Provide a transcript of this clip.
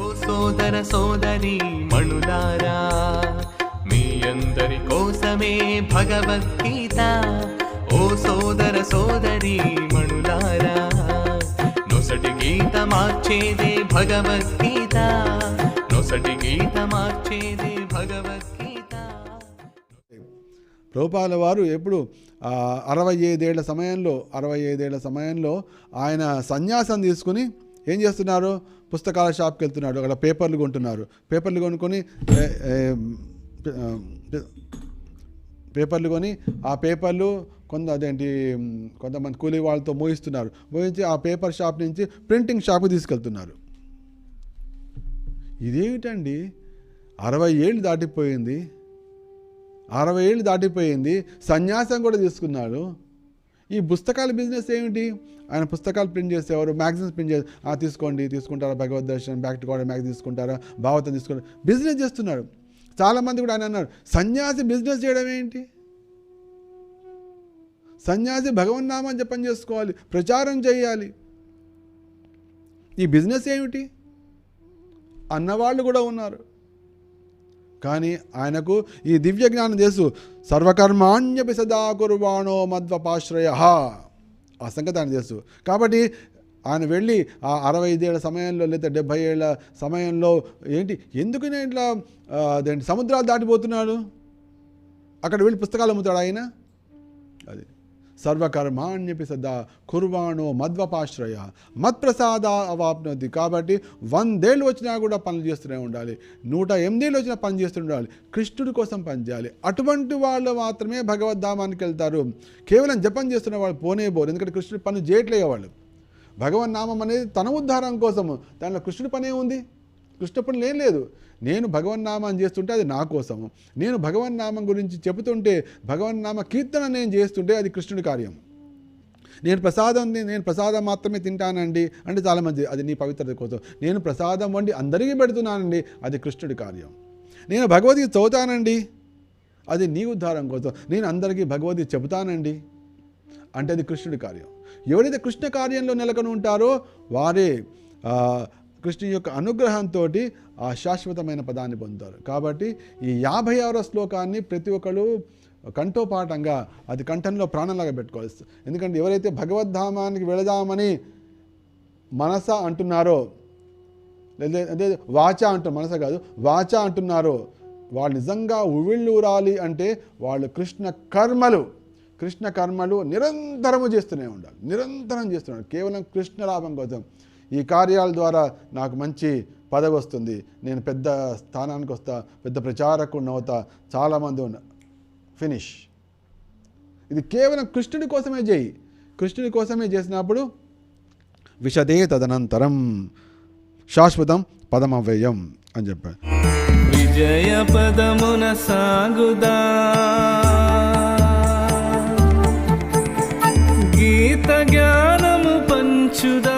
ఓ సోదర సోదరి మణులారా మీ అందరి కోసమే భగవద్గీత. ఓ సోదర సోదరి మణులారా నొసటి గీత మార్చేదే భగవద్గీత. నొసటి గీత మార్చేదే భగవద్గీత. ప్రభుపాల వారు ఎప్పుడు అరవై ఐదేళ్ళ సమయంలో అరవై ఐదేళ్ళ సమయంలో ఆయన సన్యాసం తీసుకుని ఏం చేస్తున్నారు? పుస్తకాల షాప్కి వెళ్తున్నాడు అక్కడ పేపర్లు కొంటున్నారు. పేపర్లు కొనుక్కొని పేపర్లు కొని ఆ పేపర్లు కొంత అదేంటి కొంతమంది కూలీ వాళ్ళతో మోయిస్తున్నారు. మోయించి ఆ పేపర్ షాప్ నుంచి ప్రింటింగ్ షాప్కి తీసుకెళ్తున్నారు. ఇదేమిటండి? అరవై ఏళ్ళు దాటిపోయింది. అరవై ఏళ్ళు దాటిపోయింది. సన్యాసం కూడా తీసుకున్నాడు. ఈ పుస్తకాల బిజినెస్ ఏమిటి? ఆయన పుస్తకాలు ప్రింట్ చేసేవారు మ్యాగజైన్స్ ప్రింట్ చేసి తీసుకోండి తీసుకుంటారా భగవద్ దర్శనం బ్యాక్ టు గాడ్ మ్యాగజైన్ తీసుకుంటారా భావతం తీసుకుంటారు? బిజినెస్ చేస్తున్నారు. చాలామంది కూడా ఆయన అన్నారు సన్యాసి బిజినెస్ చేయడం ఏంటి? సన్యాసి భగవన్నామని జపం చేసుకోవాలి ప్రచారం చేయాలి. ఈ బిజినెస్ ఏమిటి? అన్నవాళ్ళు కూడా ఉన్నారు. కానీ ఆయనకు ఈ దివ్య జ్ఞానం తెలుసు. సర్వకర్మాణ్యపి సదా కుర్వాణో మద్వపాశ్రయ. ఆ సంగతి ఆయన తెలుసు. కాబట్టి ఆయన వెళ్ళి ఆ అరవై ఐదేళ్ళ సమయంలో లేదా డెబ్భై ఏళ్ళ సమయంలో ఏంటి ఎందుకు నేను ఇట్లా అదేంటి సముద్రాలు దాటిపోతున్నాడు? అక్కడ వెళ్ళి పుస్తకాలు అమ్ముతాడు ఆయన? సర్వకర్మాణ్యపి సదా కుర్వాణో మద్వపాశ్రయ. మత్ప్రసాద అవాప్నది కాబట్టి వందేళ్ళు వచ్చినా కూడా పనులు చేస్తూనే ఉండాలి. నూట ఎనిమిదేళ్ళు వచ్చినా పని చేస్తూనే ఉండాలి. కృష్ణుడి కోసం పనిచేయాలి అటువంటి వాళ్ళు మాత్రమే భగవద్ధామానికి వెళ్తారు. కేవలం జపం చేస్తున్న వాళ్ళు పోనే పోరు. ఎందుకంటే కృష్ణుడి పని చేయట్లే వాళ్ళు. భగవన్నామం అనేది తన ఉద్ధారం కోసము దానిలో కృష్ణుడి పనే ఉంది. కృష్ణ పనులు ఏం లేదు. నేను భగవన్నామాన్ని చేస్తుంటే అది నా కోసం. నేను భగవన్నామం గురించి చెబుతుంటే భగవన్నామ కీర్తన నేను చేస్తుంటే అది కృష్ణుడి కార్యం. నేను ప్రసాదం నేను ప్రసాదం మాత్రమే తింటానండి అంటే చాలా మంచిది. అది నీ పవిత్రత కోసం. నేను ప్రసాదం వండి అందరికీ పెడుతున్నానండి. అది కృష్ణుడి కార్యం. నేను భగవద్గీత చదువుతానండి. అది నీ ఉద్ధారం కోసం. నేను అందరికీ భగవద్గీత చెబుతానండి. అంటే అది కృష్ణుడి కార్యం. ఎవరైతే కృష్ణ కార్యంలో నెలకొని ఉంటారో వారే కృష్ణు యొక్క అనుగ్రహంతో ఆ శాశ్వతమైన పదాన్ని పొందుతారు. కాబట్టి ఈ యాభై ఆరో శ్లోకాన్ని ప్రతి ఒక్కరు కంఠోపాఠంగా అది కంఠంలో ప్రాణంలాగా పెట్టుకోవాలి ఎందుకంటే ఎవరైతే భగవద్ధామానికి వెళదామని మనస అంటున్నారో లేదా అదే వాచ అంటారు మనస కాదు వాచ అంటున్నారో వాళ్ళు నిజంగా ఉవిళ్ళూరాలి అంటే వాళ్ళు కృష్ణ కర్మలు కృష్ణ కర్మలు నిరంతరము చేస్తూనే ఉండాలి నిరంతరం చేస్తున్నాడు కేవలం కృష్ణ లాభం కోసం. ఈ కార్యాల ద్వారా నాకు మంచి పదవి వస్తుంది. నేను పెద్ద స్థానానికి వస్తా పెద్ద ప్రచారకు అవుతా చాలామంది ఫినిష్ ఇది కేవలం కృష్ణుడి కోసమే చేయి కృష్ణుడి కోసమే చేసినప్పుడు విషదే తదనంతరం శాశ్వతం పదమవ్యయం అని చెప్పారు విజయ పదమున సాగుదా. గీత జ్ఞానము పంచుదా.